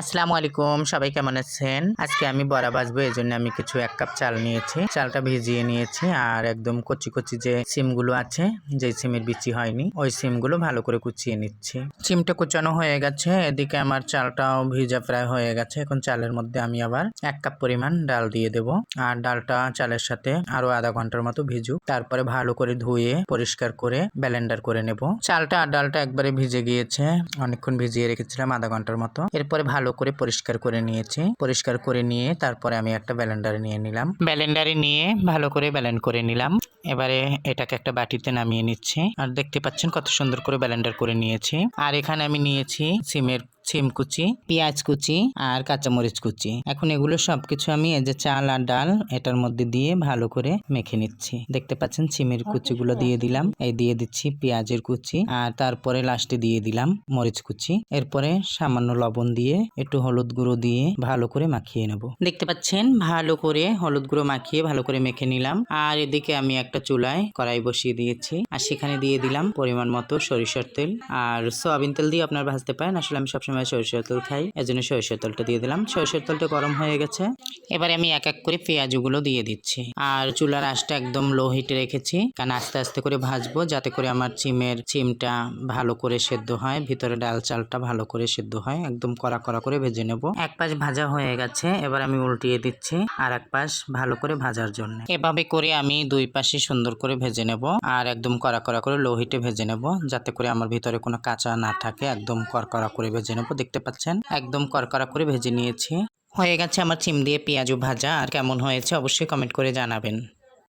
আসসালামু আলাইকুম, সবাই কেমন আছেন? আজকে আমি বড়া বাজবো এই জন্য আমি কিছু এক কাপ চাল নিয়েছি। চালটা ভিজিয়ে নিয়েছি, আর একদম কচি কচি যে সিমগুলো আছে যে সিমের বিচি হয়নি, ওই সিমগুলো ভালো করে কুচিয়ে নিচ্ছি। সিমটা কুচানো হয়ে গেছে, এদিকে আমার চালটাও ভিজা প্রায় হয়ে গেছে। এখন চালের মধ্যে আমি আবার এক কাপ পরিমাণ ডাল দিয়ে দেব। আর ডালটা চালের সাথে আরও আধা ঘণ্টার মতো ভিজুক। তারপরে ভালো করে ধুয়ে পরিষ্কার করে ব্লেন্ডার করে নেব। চালটা আর ডালটা একবারে ভিজে গিয়েছে, অনেকক্ষণ ভিজিয়ে রেখেছিলাম আধা ঘণ্টার মতো। এরপরে ভালো করে পরিষ্কার করে নিয়েছি। পরিষ্কার করে নিয়ে তারপরে আমি একটা ব্যালেন্ডারে নিয়ে নিলাম। ব্যালেন্ডারে নিয়ে ভালো করে ব্যালেন্ড করে নিলাম। এবারে এটাকে একটা বাটিতে নামিয়ে নিচ্ছি। আর দেখতে পাচ্ছেন কত সুন্দর করে ব্যালেন্ডার করে নিয়েছি। আর এখানে আমি নিয়েছি সিমের সিম কুচি পেঁয়াজ কুচি আর কাঁচামরিচ কুচি। এখন এগুলো সবকিছু আমি এই যে চাল আর ডাল এটার মধ্যে দিয়ে ভালো করে মেখে নিচ্ছি। দেখতে পাচ্ছেন সিমের কুচিগুলো দিয়ে দিলাম। এই দিয়ে দিচ্ছি পেঁয়াজের কুচি আর তারপরে লাস্টে দিয়ে দিলাম মরিচ কুচি। এরপরে সামান্য লবণ দিয়ে একটু হলুদ গুঁড়ো দিয়ে ভালো করে মাখিয়ে নেব। দেখতে পাচ্ছেন ভালো করে হলুদ গুঁড়ো মাখিয়ে ভালো করে মেখে নিলাম। আর এদিকে আমি একটা চুলায় কড়াই বসিয়ে দিয়েছি। আর সেখানে দিয়ে দিলাম পরিমাণ মতো সরিষার তেল। আর সোয়াবিন তেল দিয়ে আপনার ভাজতে পারেন। আসলে আমি সবসময় সরিষার তেল খাই। এজন্য সরিষার তেলটা দিয়ে দিলাম। সরিষার তেলটা গরম হয়ে গেছে। এবারে আমি এক এক করে পেঁয়াজগুলো দিয়ে দিচ্ছি। আর চুলার আঁচটা একদম লো হিটে রেখেছি। কারণ আস্তে আস্তে করে ভাজবো, যাতে করে আমার চিমের চিমটা ভালো করে সেদ্ধ হয়। ভিতরে ডাল চালটা ভালো করে সেদ্ধ হয়। একদম কড়া কড়া করে ভেজে নেব। এক পাশ ভাজা হয়ে গেছে। এবার আমি উল্টিয়ে দিচ্ছি আর এক পাশ ভালো করে ভাজার জন্য। এভাবে করে আমি দুই পাশে সুন্দর করে ভেজে নেব। আর একদম কড়া কড়া করে লো হিটে ভেজে নেব। যাতে করে আমার ভিতরে কোনো কাঁচা না থাকে। একদম কড়কড়া করে ভেজে নেব। দেখতে পাচ্ছেন। একদম কড়কড়া করে ভেজে নিয়েছি। হয়ে গেছে আমার চিম দিয়ে পেঁয়াজু ভাজা। আর কেমন হয়েছে অবশ্যই কমেন্ট করে জানাবেন।